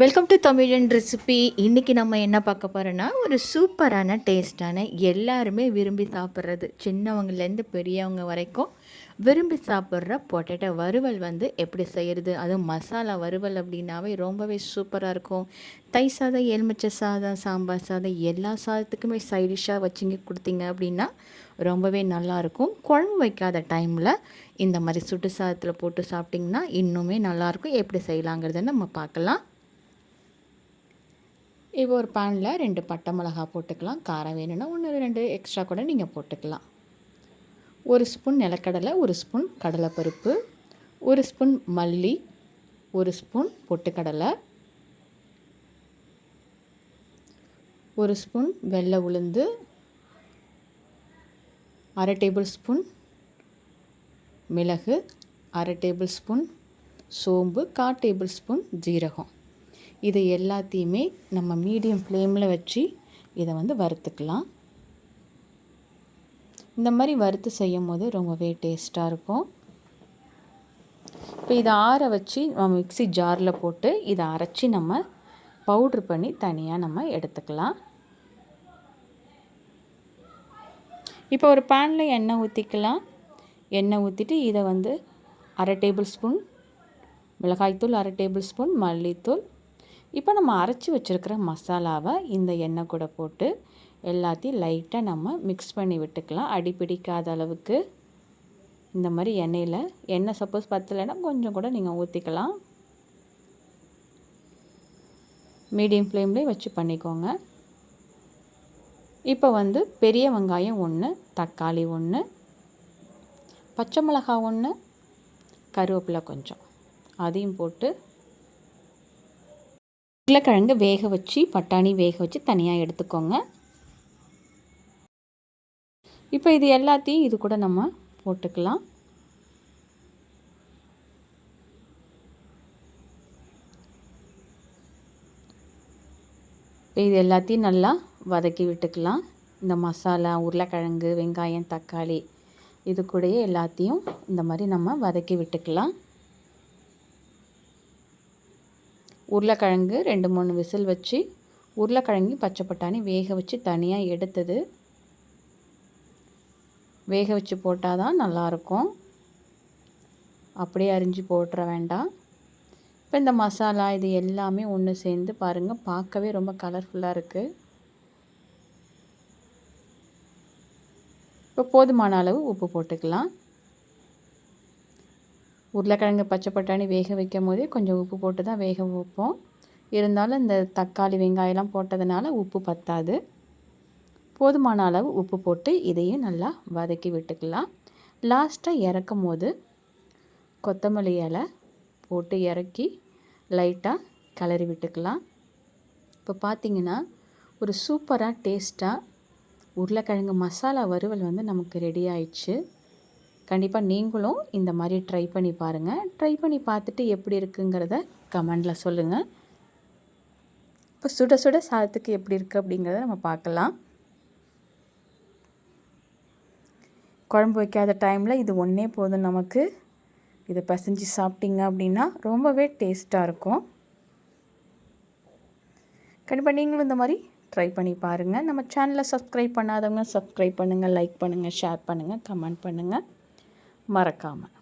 Welcome to தமிழன் recipe இன்றைக்கி நம்ம என்ன பார்க்க போகிறோன்னா ஒரு சூப்பரான டேஸ்டான எல்லாருமே விரும்பி சாப்பிட்றது. சின்னவங்கலேருந்து பெரியவங்க வரைக்கும் விரும்பி சாப்பிட்ற பொட்டேட்டோ வறுவல் வந்து எப்படி செய்கிறது அதுவும் மசாலா வறுவல் அப்படின்னாவே ரொம்பவே சூப்பராக இருக்கும். தை சாதம் எலுமிச்சை சாதம் சாம்பார் சாதம் எல்லா சாதத்துக்குமே சைடிஷாக வச்சுங்க கொடுத்தீங்க அப்படின்னா ரொம்பவே நல்லாயிருக்கும் குழம்பு வைக்காத டைமில் இந்த மாதிரி சுட்டு சாதத்தில் போட்டு சாப்பிட்டிங்கன்னா இன்னுமே நல்லாயிருக்கும் எப்படி செய்யலாங்கிறத நம்ம பார்க்கலாம். இப்போ ஒரு பேனில் ரெண்டு பட்டை மிளகா போட்டுக்கலாம். காரம் வேணும்னா ஒன்று ரெண்டு எக்ஸ்ட்ரா கூட நீங்கள் போட்டுக்கலாம். ஒரு ஸ்பூன் நிலக்கடலை ஒரு ஸ்பூன் கடலைப்பருப்பு ஒரு ஸ்பூன் மல்லி ஒரு ஸ்பூன் பொட்டுக்கடலை ஒரு ஸ்பூன் வெள்ளை உளுந்து அரை டேபிள் ஸ்பூன் மிளகு அரை டேபிள் ஸ்பூன் சோம்பு கால் டேபிள் ஸ்பூன் ஜீரகம். இது எல்லாத்தையுமே நம்ம மீடியம் ஃப்ளேமில் வச்சு இதை வந்து வறுத்துக்கலாம். இந்த மாதிரி வறுத்து செய்யும் போது ரொம்பவே டேஸ்ட்டாக இருக்கும். இப்போ இதை ஆற வச்சு நம்ம மிக்சி ஜாரில் போட்டு இதை அரைச்சி நம்ம பவுட்ரு பண்ணி தனியாக நம்ம எடுத்துக்கலாம். இப்போ ஒரு பேனில் எண்ணெய் ஊற்றிக்கலாம் எண்ணெய் ஊற்றிட்டு இதை வந்து அரை டேபிள் ஸ்பூன் மிளகாய்த்தூள் அரை டேபிள் ஸ்பூன் மல்லித்தூள் இப்போ நம்ம அரைச்சி வச்சுருக்கிற மசாலாவை இந்த எண்ணெய் கூட போட்டு எல்லாத்தையும் லைட்டாக நம்ம மிக்ஸ் பண்ணி விட்டுக்கலாம். அடி பிடிக்காத அளவுக்கு இந்த மாதிரி எண்ணெயில் எண்ணெய் சப்போஸ் பத்தலைன்னா கொஞ்சம் கூட நீங்கள் ஊற்றிக்கலாம் மீடியம் ஃப்ளேம்லேயே வச்சு பண்ணிக்கோங்க. இப்போ வந்து பெரிய வெங்காயம் ஒன்று தக்காளி ஒன்று பச்சை மிளகா ஒன்று கருவேப்பிலை கொஞ்சம். அதையும் போட்டு உருளைக்கிழங்கு வேக வச்சு பட்டாணி வேக வச்சு தனியாக எடுத்துக்கோங்க. இப்போ இது எல்லாத்தையும் இது கூட நம்ம போட்டுக்கலாம். இது எல்லாத்தையும் நல்லா வதக்கி விட்டுக்கலாம். இந்த மசாலா உருளைக்கிழங்கு வெங்காயம் தக்காளி இது கூடயே எல்லாத்தையும் இந்த மாதிரி நம்ம வதக்கி விட்டுக்கலாம். உருளைக்கிழங்கு ரெண்டு மூணு விசில் வச்சு உருளைக்கிழங்கு பச்சை பட்டாணி வேக வச்சு தனியாக எடுத்தது. வேக வச்சு போட்டால் தான் நல்லாயிருக்கும். அப்படியே அரிஞ்சு போட்டுற வேண்டாம். இப்போ இந்த மசாலா இது எல்லாமே ஒன்று சேர்ந்து பாருங்கள் பார்க்கவே ரொம்ப கலர்ஃபுல்லாக இருக்குது இப்போ போதுமான அளவு உப்பு போட்டுக்கலாம். உருளைக்கிழங்கு பச்சை பட்டாணி வேக வைக்கும் போதே கொஞ்சம் உப்பு போட்டு தான் வேக வைப்போம். இருந்தாலும் இந்த தக்காளி வெங்காயம்லாம் போட்டதுனால உப்பு பத்தாது. போதுமான அளவு உப்பு போட்டு இதையும் நல்லா வதக்கி விட்டுக்கலாம். லாஸ்ட்டாக இறக்கும் போது கொத்தமல்லி இலை போட்டு இறக்கி லைட்டாக கிளறி விட்டுக்கலாம். இப்போ பார்த்திங்கன்னா ஒரு சூப்பராக டேஸ்ட்டாக உருளைக்கிழங்கு மசாலா வறுவல் வந்து நமக்கு ரெடி ஆயிடுச்சு. கண்டிப்பாக நீங்களும் இந்த மாதிரி ட்ரை பண்ணி பாருங்கள் ட்ரை பண்ணி பார்த்துட்டு எப்படி இருக்குங்கிறத கமெண்டில் சொல்லுங்கள் இப்போ சுட சுட சாதத்துக்கு எப்படி இருக்குது அப்படிங்கிறத நம்ம பார்க்கலாம். குழம்பு வைக்காத டைமில் இது ஒன்றே போதும் நமக்கு. இதை பசைஞ்சு சாப்பிட்டீங்க அப்படின்னா ரொம்பவே டேஸ்ட்டாக இருக்கும். கண்டிப்பாக நீங்களும் இந்த மாதிரி ட்ரை பண்ணி பாருங்கள் நம்ம சேனலை சப்ஸ்கிரைப் பண்ணாதவங்க சப்ஸ்கிரைப் பண்ணுங்கள் லைக் பண்ணுங்கள் ஷேர் பண்ணுங்கள் கமெண்ட் பண்ணுங்கள் மறக்காமல்